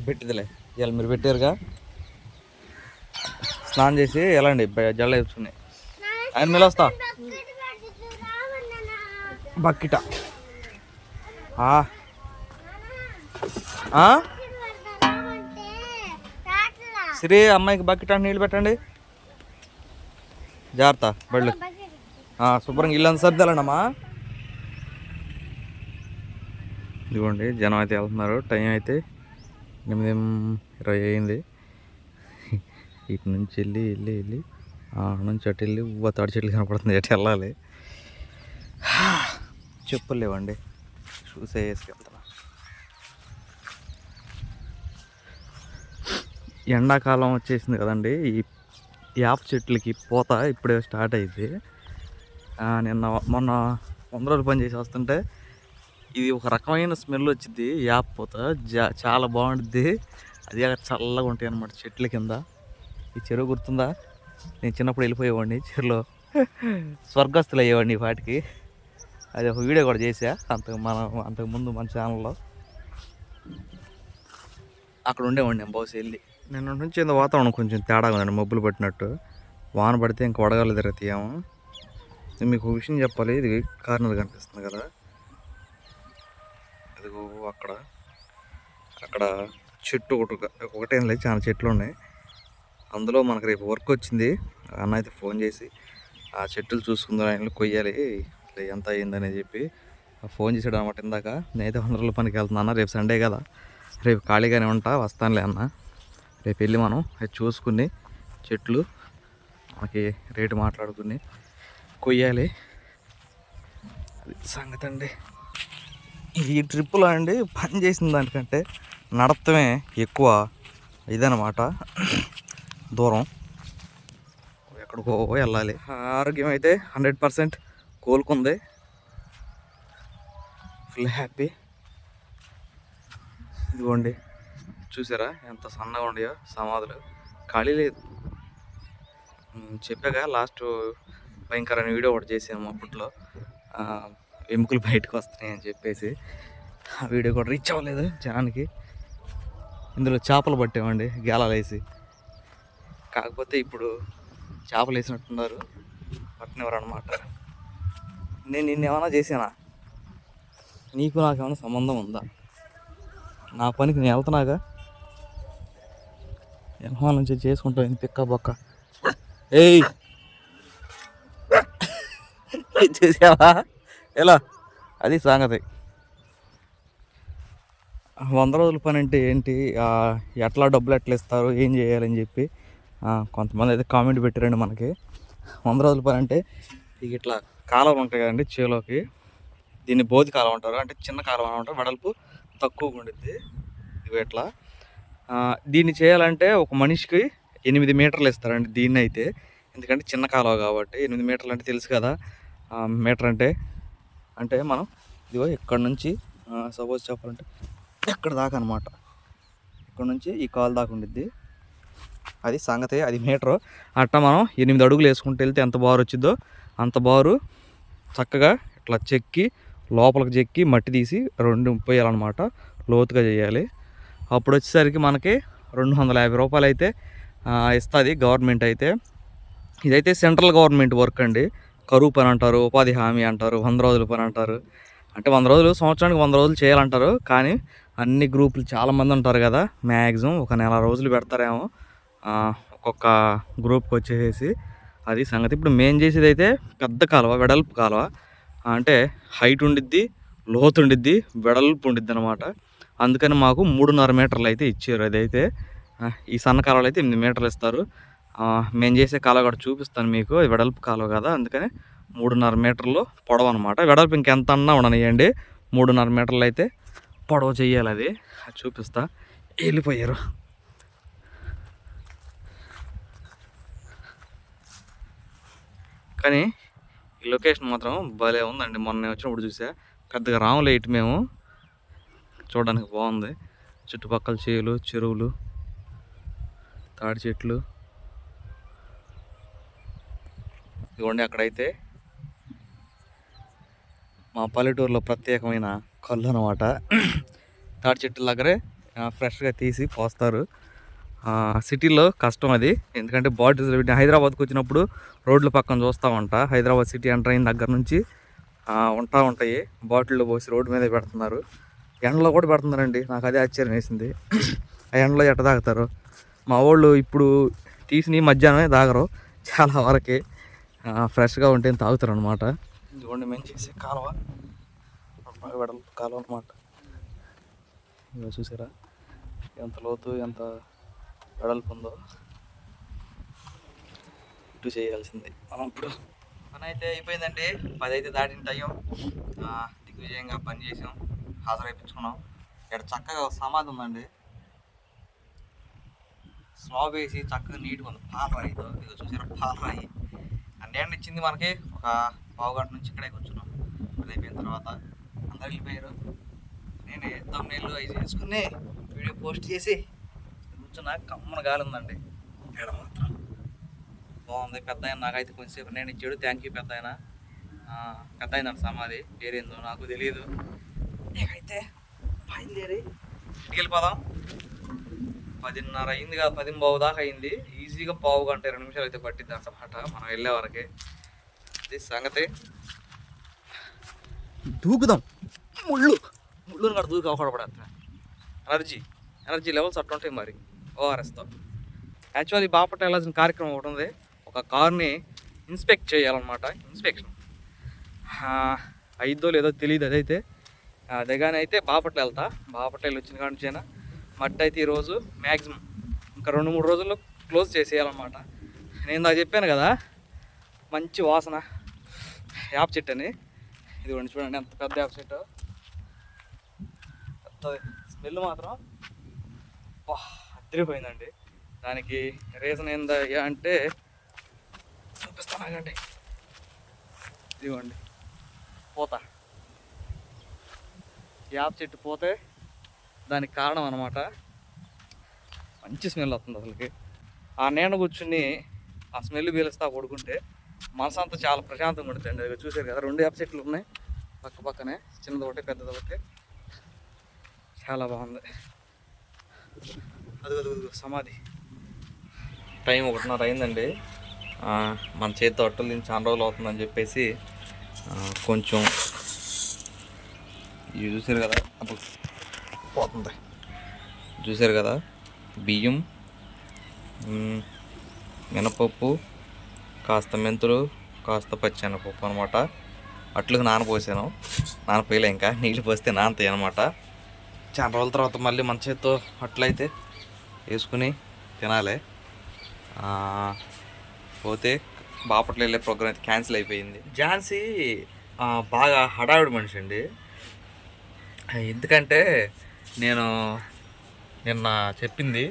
రేపు పెట్టిదిలే. ఇవాళ మీరు పెట్టారుగా? స్నానం చేసి వెళ్ళండి జల్ల వేసుకుని. ఆయన మీద వస్తా. బకెట్ పడుతురా బక్కిట అమ్మాయికి బకెట్ అంటే నీళ్ళు పెట్టండి. జాగ్రత్త బళ్ళు. శుభ్రంగా ఇల్లు అంతా సర్దాలండమ్మా ఇదిగోండి జనం అయితే వెళ్తున్నారు టైం అయితే ఎనిమిది ఇరవై అయింది ఇటు నుంచి వెళ్ళి వెళ్ళి వెళ్ళి ఆడ నుంచి అటు వెళ్ళి ఉవ్వ తాడి చెట్లు కనపడుతుంది అటు వెళ్ళాలి చెప్పులు లేవండి షూస్ వేసుకెళ్తున్నా ఎండాకాలం వచ్చేసింది కదండి ఈ యాప చెట్లకి పోత ఇప్పుడే స్టార్ట్ అయింది నిన్న మొన్న వంద రోజులు పని చేసి వస్తుంటే ఇది ఒక రకమైన స్మెల్ వచ్చింది యాప జా- చాలా బాగుంటుంది అది చల్లగా ఉంటాయి అనమాట చెట్ల కింద. ఈ చెరువు గుర్తుందా? నేను చిన్నప్పుడు వెళ్ళిపోయేవాడిని చెరువులో. స్వర్గస్థులు అయ్యేవాడిని వాటికి అది ఒక వీడియో కూడా చేసా అంతకు మనం అంతకుముందు మన ఛానల్లో. అక్కడ ఉండేవాడిని నేను బహుశా వెళ్ళి. నిన్న నుంచి ఏందో వాతావరణం కొంచెం తేడా ఉందండి మబ్బులు పట్టినట్టు. వాన పడితే ఇంకా వడగాలి తిరుగుతాయేమో. మీకు ఒక విషయం చెప్పాలి. ఇది కార్నర్ కనిపిస్తుంది కదా. అదిగో అక్కడ. అక్కడ చెట్టు ఒకటి ఒకటేం లేదు చాలా చెట్లు ఉన్నాయి. అందులో మనకు రేపు వర్క్ వచ్చింది. అన్న అయితే ఫోన్ చేసి ఆ చెట్టులు చూసుకుందాం ఆయన కొయ్యాలి. ఎంత అయ్యిందని చెప్పి ఫోన్ చేశాడు అనమాట ఇందాక. నేనైతే వంద రోజుల పనికి వెళ్తున్నాను రేపు సండే కదా. రేపు ఖాళీగానే ఉంటా వస్తానులే అన్న. రేపు వెళ్ళి మనం అది చూసుకుని చెట్లు మనకి రేటు మాట్లాడుకుని కొయ్యాలి. అది సంగతి అండి. ఈ ట్రిప్పులో అండి పని చేసిన దానికంటే నడపమే ఎక్కువ ఇదనమాట దూరం. ఎక్కడికో వెళ్ళాలి. ఆరోగ్యం అయితే హండ్రెడ్ పర్సెంట్ కోలుకుంది. ఫుల్ హ్యాపీ ఇదిగోండి. చూసారా ఎంత సన్నగా ఉండయో సమాధులు. ఖాళీ లేదు. చెప్పాక లాస్ట్ భయంకరమైన వీడియో ఒకటి చేసాము అప్పట్లో. ఎముకలు బయటకు వస్తున్నాయి అని చెప్పేసి ఆ వీడియో కూడా రీచ్ అవ్వలేదు జనానికి. ఇందులో చేపలు పట్టామండి గేలాలు వేసి. కాకపోతే ఇప్పుడు చేపలు వేసినట్టున్నారు. పట్టినవారు అనమాట నేను నిన్న ఏమైనా చేసానా నీకు నాకేమైనా సంబంధం ఉందా? నా పనికి నేను వెళ్తున్నాగా? ఎనహాల నుంచి చేసుకుంటాను పిక్క బొక్క. ఏయ్! చూసావా? ఎలా? అది సంగతి. వంద రోజుల పని అంటే ఏంటి? ఎట్లా డబ్బులు ఎట్లా ఇస్తారు? ఏం చేయాలని చెప్పి కొంతమంది అయితే కామెంట్ పెట్టారండి మనకి. వంద రోజుల పని అంటే ఇక ఇట్లా కాలం ఉంటాయి కదండి చేలోకి. దీన్ని బోధి కాలం అంటారు. అంటే చిన్న కాలం ఉంటారు వెడల్పు తక్కువగా ఉండిద్ది. ఇవి ఇట్లా. దీన్ని చేయాలంటే ఒక మనిషికి ఎనిమిది మీటర్లు ఇస్తారండి దీన్ని అయితే ఎందుకంటే చిన్న కాలువ కాబట్టి ఎనిమిది మీటర్లు అంటే తెలుసు కదా. మీటర్ అంటే అంటే మనం ఇదిగో ఇక్కడ నుంచి సపోజ్ చెప్పాలంటే ఎక్కడ దాకా అనమాట ఇక్కడ నుంచి ఈ కాలు దాకా ఉండిద్ది. అది సంగతి అది మీటరు. అట్లా మనం ఎనిమిది అడుగులు వేసుకుంటూ వెళ్తే ఎంత బారు వచ్చిందో అంత బారు చక్కగా ఇట్లా చెక్కి లోపలికి చెక్కి మట్టి తీసి రెండు పోయాలన్నమాట. లోతుగా చేయాలి. అప్పుడు వచ్చేసరికి మనకి రెండు వందల యాభై రూపాయలు అయితే ఇస్తుంది గవర్నమెంట్ అయితే. ఇదైతే సెంట్రల్ గవర్నమెంట్ వర్క్ అండి. కరువు పని అంటారు ఉపాధి హామీ అంటారు వంద రోజుల పని అంటారు. అంటే వంద రోజులు సంవత్సరానికి వంద రోజులు చేయాలంటారు. కానీ అన్ని గ్రూపులు చాలామంది ఉంటారు కదా మ్యాక్సిమం ఒక నెల రోజులు పెడతారేమో. ఒక్కొక్క గ్రూప్కి వచ్చేసేసి అది సంగతి. ఇప్పుడు మేం చేసేది అయితే పెద్ద కాలువ వెడల్పు కాలువ. అంటే హైట్ ఉండిద్ది లోతు ఉండిద్ది వెడల్పు ఉండిద్ది అనమాట అందుకని మాకు మూడున్నర మీటర్లు అయితే ఇచ్చారు. అదైతే ఈ సన్న కాలువలు అయితే ఎనిమిది మీటర్లు ఇస్తారు. మేము చేసే కాలువ కూడా చూపిస్తాను మీకు. వెడల్పు కాలువ కదా అందుకని మూడున్నర మీటర్లు పొడవు అనమాట వెడల్పు ఇంకెంత అన్నా ఉండనియండి మూడున్నర మీటర్లు అయితే పొడవు చెయ్యాలి అది. అది చూపిస్తా. వెళ్ళిపోయారు. కానీ ఈ లొకేషన్ మాత్రం భలే ఉందండి. మొన్న వచ్చినప్పుడు చూసా. పెద్దగా రాములేట్ మేము. చూడడానికి బాగుంది. చుట్టుపక్కల చేలు చెరువులు తాడి చెట్లు. ఇదిగోండి అక్కడైతే మా పల్లెటూరులో ప్రత్యేకమైన కళ్ళు అనమాట తాటి చెట్టు దగ్గరే ఫ్రెష్గా తీసి పోస్తారు. సిటీలో కష్టం అది. ఎందుకంటే బాటిల్స్ వీటిని హైదరాబాద్కి వచ్చినప్పుడు రోడ్ల పక్కన చూస్తామంట. హైదరాబాద్ సిటీ ఎంటర్ అయిన దగ్గర నుంచి ఉంటా ఉంటాయి. బాటిల్లో పోసి రోడ్డు మీదే పెడుతున్నారు. ఎండలో కూడా పెడుతున్నారండి. నాకు అదే ఆశ్చర్యం వేసింది. ఆ ఎండలో ఎట్ట తాగుతారు? మా వాళ్ళు ఇప్పుడు తీసి మధ్యాహ్నమే తాగరు. చాలా వరకే. ఫ్రెష్గా ఉంటే తాగుతారు అనమాట ఇదిగోండి మేము చేసే కాలువ. బాగా వెడల్పు కాలువ అనమాట ఇదిగో చూసారా? ఎంత లోతు ఎంత వెడల్పు ఉందో. ఇటు చేయాల్సింది. మనం ఇప్పుడు పని అయితే అయిపోయిందండి. పది అయితే దాటిన టైం. దిగ్విజయంగా పని చేసాం. హాజరైపించుకున్నాం. ఇక్కడ చక్కగా సమాధి ఉందండి. స్లాబ్ వేసి చక్కగా నీట్గా ఉంది. పాలరాయితో ఇదిగో చూసారా? పాలరాయి. నీడ ఇచ్చింది మనకి. ఒక పావు గంట నుంచి ఇక్కడే కూర్చున్నాం. అది అయిపోయిన తర్వాత అందరు వెళ్ళిపోయారు. నేను తమ్ముళ్ళు అవి చేసుకుని వీడియో పోస్ట్ చేసి కూర్చున్నా. కమ్మన గాలి ఉందండి. ఇక్కడ మాత్రం. బాగుంది. పెద్ద ఆయన నాకైతే కొంచెంసేపు నేను ఇచ్చాడు. థ్యాంక్ యూ పెద్ద ఆయన పెద్ద ఆయన సమాధి. పేరేందో నాకు తెలియదు నీకైతే బయలుదేరి ఇంటికి వెళ్ళిపోదాం. పదిన్నర అయింది కదా పది బావు దాకా అయింది. ఈజీగా పావు గంట ఇరవై నిమిషాలు అయితే పట్టింది అన్నమాట మనం వెళ్ళే వరకే. ఇది సంగతి. దూకుదాం. ముళ్ళు. ముళ్ళుని కూడా దూకి అవపడపడతా ఎనర్జీ. ఎనర్జీ లెవెల్స్ అట్లా ఉంటాయి మరి. ఓఆర్ఎస్తో యాక్చువల్లీ బాపట్ల వెళ్ళాల్సిన కార్యక్రమం ఒకటి ఉంది. ఒక కార్ని ఇన్స్పెక్ట్ చేయాలన్నమాట. ఇన్స్పెక్షన్. అయిద్దో లేదో తెలియదు అదైతే. అదేగానే అయితే బాపట్ల వెళ్తా. బాపట్ల వెళ్ళి వచ్చిన కాడి నుంచైనా మట్టి అయితే ఈరోజు మ్యాక్సిమం ఇంకా రెండు మూడు రోజుల్లో క్లోజ్ చేసేయాలన్నమాట. నేను నాకు చెప్పాను కదా మంచి వాసన యాప్ చెట్టు అని. ఇదిగోండి చూడండి ఎంత పెద్ద యాప్ చెట్టు. పెద్దది. స్మెల్ మాత్రం అద్దరిపోయిందండి దానికి రీజన్ ఏందా అంటే చూపిస్తాను ఆగండి. ఇదిగోండి. పోత. యాప్ చెట్టు పోతే దానికి కారణం అనమాట మంచి స్మెల్ వస్తుంది అసలుకి. ఆ నీడ కూర్చుని ఆ స్మెల్ పీలుస్తా పడుకుంటే మనసంతా చాలా ప్రశాంతంగా ఉంటుంది అది చూసారు కదా రెండు యాప్ ఉన్నాయి. పక్క పక్కనే చిన్నది ఒకటి పెద్దది ఒకటి. చాలా బాగుంది. అది అది సమాధి. టైం ఒకటిన్నర అయిందండి. మన చేతితో అట్టలు నుంచి చాలా రోజులు అవుతుందని చెప్పేసి కొంచెం ఇవి చూసారు కదా అప్పుడు పోతుంది. చూసారు కదా బియ్యం. మినపప్పు కాస్త మెంతులు కాస్త పచ్చెనపప్పు అనమాట అట్లకు నానపోసాను నానపోయలే ఇంకా. నీళ్ళు పోస్తే నానతాయి అనమాట చాలా రోజుల తర్వాత మళ్ళీ మన చేత్తో అట్లయితే వేసుకుని తినాలి. పోతే బాపట్ల వెళ్ళే ప్రోగ్రామ్ అయితే క్యాన్సిల్ అయిపోయింది. ఝాన్సీ బాగా హడావిడి మనిషి అండి. ఎందుకంటే నేను నిన్న చెప్పింది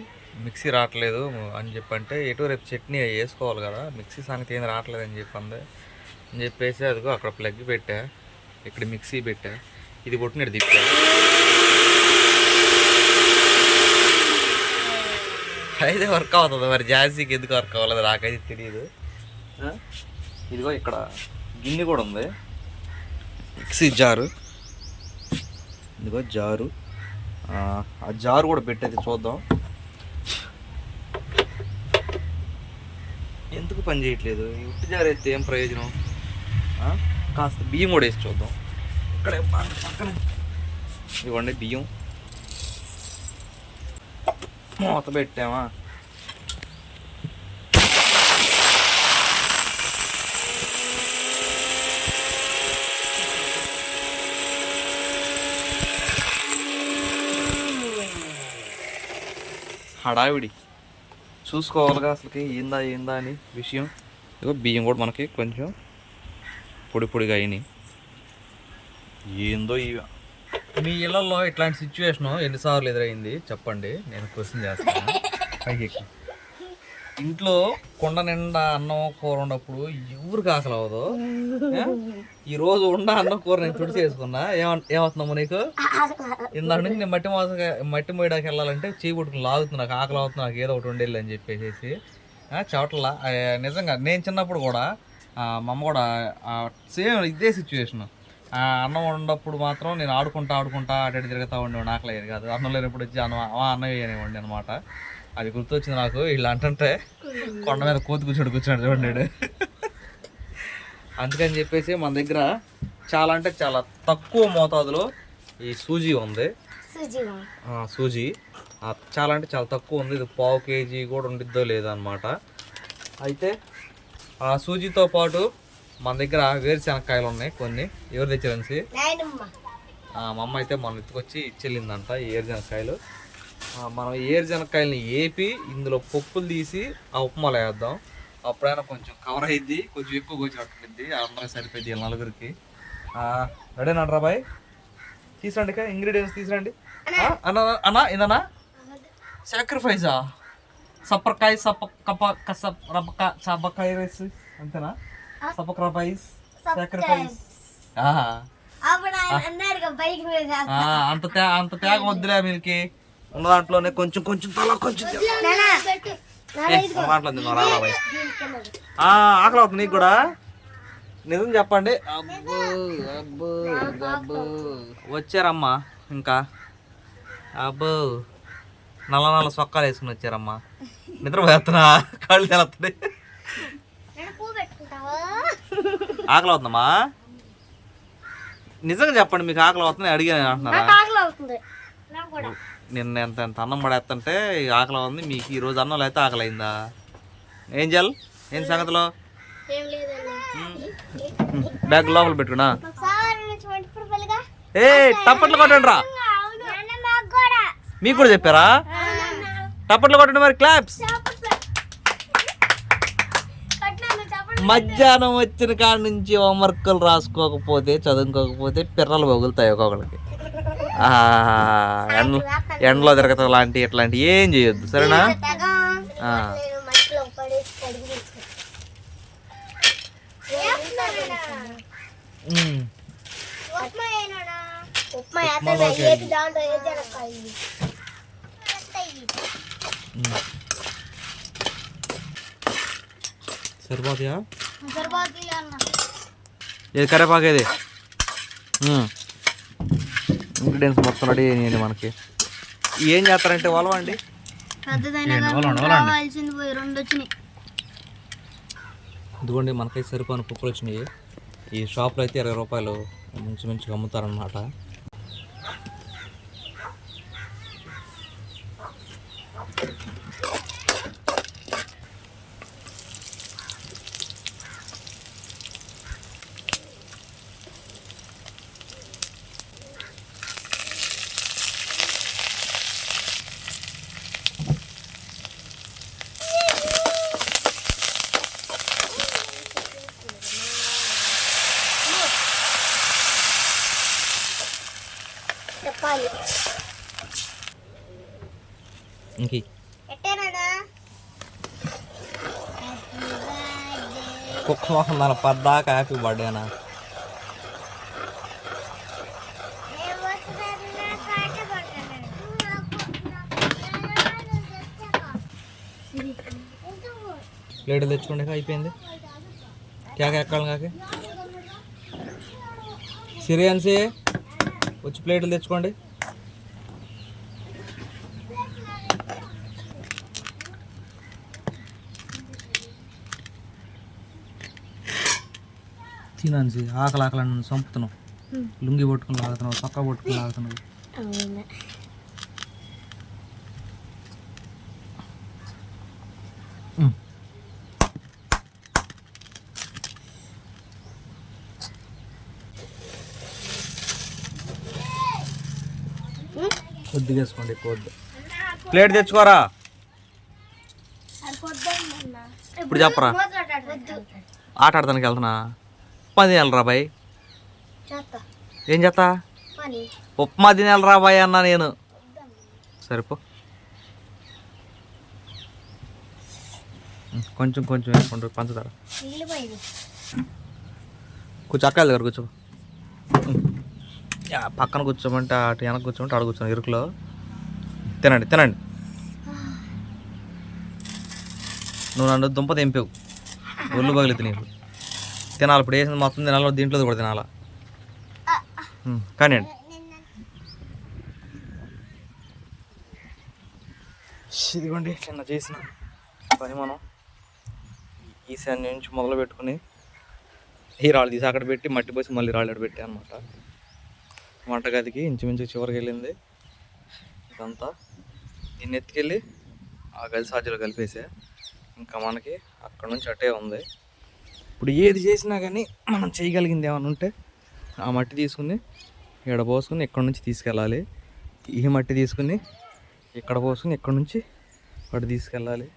మిక్సీ రావట్లేదు అని చెప్పంటే ఎటు రేపు చట్నీ వేసుకోవాలి కదా మిక్సీ సంగతి ఏం రావట్లేదు అని చెప్పింది. అని చెప్పేసి అదిగో అక్కడ ప్లగ్ పెట్టా ఇక్కడ మిక్సీ పెట్టా ఇది కొట్టినట్టు తిప్పా. అయితే వర్క్ అవుతుంది మరి జాన్సీకి ఎందుకు వర్క్ అవ్వలేదు నాకైతే తెలియదు? ఇదిగో ఇక్కడ గిన్నె కూడా ఉంది. Mixie jar. ఇదిగో జారు. ఆ, ఆ జారు కూడా పెట్టేది చూద్దాం. ఎందుకు పని చేయట్లేదు? ఈ ఉట్టి జారు అయితే ఏం ప్రయోజనం? కాస్త బియ్యం కూడా వేసి చూద్దాం. ఇక్కడే పక్కన. ఇవ్వండి బియ్యం. మూత పెట్టామా? హడావిడి. చూసుకోవాలిగా అసలుకి ఏందా ఏందా అని విషయం. ఇదిగో బియ్యం కూడా మనకి కొంచెం పొడి పొడిగా అయినాయి. ఏందో ఇవి. మీ ఇళ్ళలో ఇట్లాంటి సిచ్యువేషన్ ఎన్నిసార్లు ఎదురైంది? చెప్పండి. నేను క్వశ్చన్ చేస్తాను. పైకి ఎక్కు. ఇంట్లో కొండ నిండా అన్నం కూర ఉన్నప్పుడు ఎవరికి ఆకలి అవ్వదు? ఈరోజు ఈ రోజు ఉండ అన్నం కూర నేను తుడి చేసుకున్నా. ఏమంట ఏమవుతున్నాము నీకు? ఇందాక నుంచి నేను మట్టి మోస మట్టి మోయడానికి వెళ్ళాలంటే చేయి పట్టుకుని లాగుతున్నా నాకు ఆకలి అవుతుంది నాకు ఏదో ఒకటి ఉండేది అని చెప్పేసి చోట్ల నిజంగా నేను చిన్నప్పుడు కూడా మా అమ్మ కూడా సేమ్ ఇదే సిచ్యువేషన్ ఆ అన్నం ఉన్నప్పుడు మాత్రం నేను ఆడుకుంటా ఆడుకుంటా అటు తిరుగుతూ ఉండేవాడిని. ఆకలి కాదు. అన్నం లేనప్పుడు వచ్చి అన్నం అన్నం వేయనివ్వండి అనమాట అది గుర్తొచ్చింది నాకు. వీళ్ళు అంటుంటే కొండ మీద కోతి కూర్చోడు కూర్చున్నాడు చూడండి అందుకని చెప్పేసి మన దగ్గర చాలా అంటే చాలా తక్కువ మోతాదులో ఈ సూజీ ఉంది. సూజీ చాలా అంటే చాలా తక్కువ ఉంది. ఇది పావు కేజీ కూడా ఉండిద్దో లేదో అనమాట అయితే ఆ సూజీతో పాటు మన దగ్గర వేరుశెనక్కాయలు ఉన్నాయి కొన్ని. ఎవరు తెచ్చారనేసి ఆ, మా అమ్మ అయితే మన ఎత్తుకొచ్చి ఇచ్చెళ్ళిందంట ఈ ఏరుశెనక్కాయలు ఆ, మనం ఈ ఏరుశెనక్కాయలని ఏపి ఇందులో పప్పులు తీసి ఆ ఉప్మాలో వేద్దాం. అప్పుడైనా కొంచెం కవర్ అయ్యిద్ది కొంచెం ఎక్కువ వచ్చినట్టుంది అందరికి సరిపోయింది వీళ్ళ నలుగురికి. రెడీ రా బాయ్? తీసురండి ఇంగ్రీడియంట్స్ తీసురండి. అన్న. అన్న ఇదన్నా సాక్రిఫైజా సప్పరకాయ సప్ప కప కస రబ్బక సబ్బకాయ రైస్ అంతేనా? సప్పక రైస్ సాక్రిఫైస్ అంత అంత తేగ వద్దులే మీరికి ఉన్న దాంట్లోనే కొంచెం కొంచెం తల కొంచెం ఆకలి అవుతుంది నీకు కూడా? నిజం చెప్పండి. అబ్బో అబ్బో అబ్బో. వచ్చారమ్మా ఇంకా. అబ్బో నల్ల నల్ల సొక్కాలు వేసుకుని వచ్చారమ్మా. నిద్రపోతున్నా కాళ్ళు పెట్టుకుంటావా? ఆకలి అవుతుందమ్మా? నిజంగా చెప్పండి మీకు ఆకలి అవుతుంది అడిగాను అంటున్నారా? నిన్న ఎంత ఎంత అన్నం పడేస్తుంటే ఆకలి ఉంది మీకు ఈ రోజు అన్నం అయితే ఆకలి అయిందా? ఏం చేయాలి ఏం సంగతిలో బ్యాగ్ లోపల పెట్టుకున్నా. ఏ టప్పట్లు కొట్టండి రా. మాకు కూడా. చెప్పారా? టప్పట్లు కొట్టండి మరి క్లాప్స్. మధ్యాహ్నం వచ్చిన కాడ నుంచి హోంవర్క్లు రాసుకోకపోతే చదువుకోకపోతే పిర్రలు పగులుతాయి ఒక్కొక్కరికి ఆ, ఎండ ఎండలో తిరగటం లాంటి ఇట్లాంటి ఏం చేయొద్దు సరేనా. సరిపోతాయా? ఏది కరేపాకు ఏది? ఇంగ్రీడియంట్స్ మొత్తం రెడీ అయినాయండి మనకి. ఏం చేస్తారంటే రెండు వచ్చినాయి. ఇదిగోండి మనకైతే సరిపోని కుక్కలు వచ్చినాయి. ఈ షాప్లో అయితే ఇరవై రూపాయలు మంచి మంచిగా అమ్ముతారనమాట చెప్పాలి ఇంక ఎట్టేనాడా కుక్క పద్దాకా పద్దాక హ్యాపీ బర్త్డేనా ప్లేట్లు తెచ్చుకోండి అయిపోయింది. క్యాక ఎక్కాలి కాకి. సిరియన్సీ వచ్చి ప్లేట్లు తెచ్చుకోండి. తినాన్సి ఆకలి ఆకలి అని చంపుతున్నావు లుంగి పట్టుకుని లాగుతున్నావు చొక్కా పట్టుకుని లాగుతున్నావు. ఉమ్. కొద్దిగా వేసుకోండి ఎక్కువ వద్దు. ప్లేట్ తెచ్చుకోరా? ఇప్పుడు చెప్పరా? ఆట ఆడటానికి వెళ్తున్నా. పది నెలరా బాయ్. చేస్తా ఏం చేస్తా ఉప్మా తినేలరా బాయ్ అన్నా నేను. సరిపో కొంచెం కొంచెం వేసుకుంటారు పంచదార. కూర్చో అక్క దగ్గర కూర్చో పక్కన కూర్చోమంటే అటు వెనక కూర్చోమంటే అక్కడ కూర్చోండి ఇరుకులో. తినండి తినండి. నువ్వు నన్ను దుంప తెంపావు. ఒళ్ళు పగిలితే నీకు. తినాలి. ఇప్పుడు వేసింది మొత్తం తినాలి దీంట్లో కూడా తినాలా? కానివ్వండి. ఇదిగోండి చిన్న చేసిన పని మనం. ఈశాన్య నుంచి మొదలు పెట్టుకుని ఈ రాళ్ళు తీసి అక్కడ పెట్టి మట్టి పోసి మళ్ళీ రాళ్ళు అక్కడ పెట్టి అనమాట వంటగదికి ఇంచుమించు చివరికి వెళ్ళింది. ఇదంతా. దీన్ని ఎత్తుకెళ్ళి ఆ గది సాధ్యలో కలిపేసా. ఇంకా మనకి అక్కడ నుంచి అటే ఉంది. ఇప్పుడు ఏది చేసినా కానీ మనం చేయగలిగింది ఏమైనా ఉంటే ఆ మట్టి తీసుకుని ఇక్కడ పోసుకుని ఇక్కడ నుంచి తీసుకెళ్ళాలి? ఈ మట్టి తీసుకుని ఇక్కడ పోసుకుని ఇక్కడ నుంచి ఇక్కడ తీసుకెళ్ళాలి?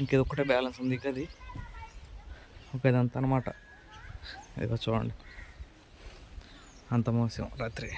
ఇంకేదొక్కటే ఒకటే బ్యాలెన్స్ ఉంది ఇక అది ఒక ఇదంతా అనమాట ఇదిగో చూడండి. అంత మోసం రాత్రి.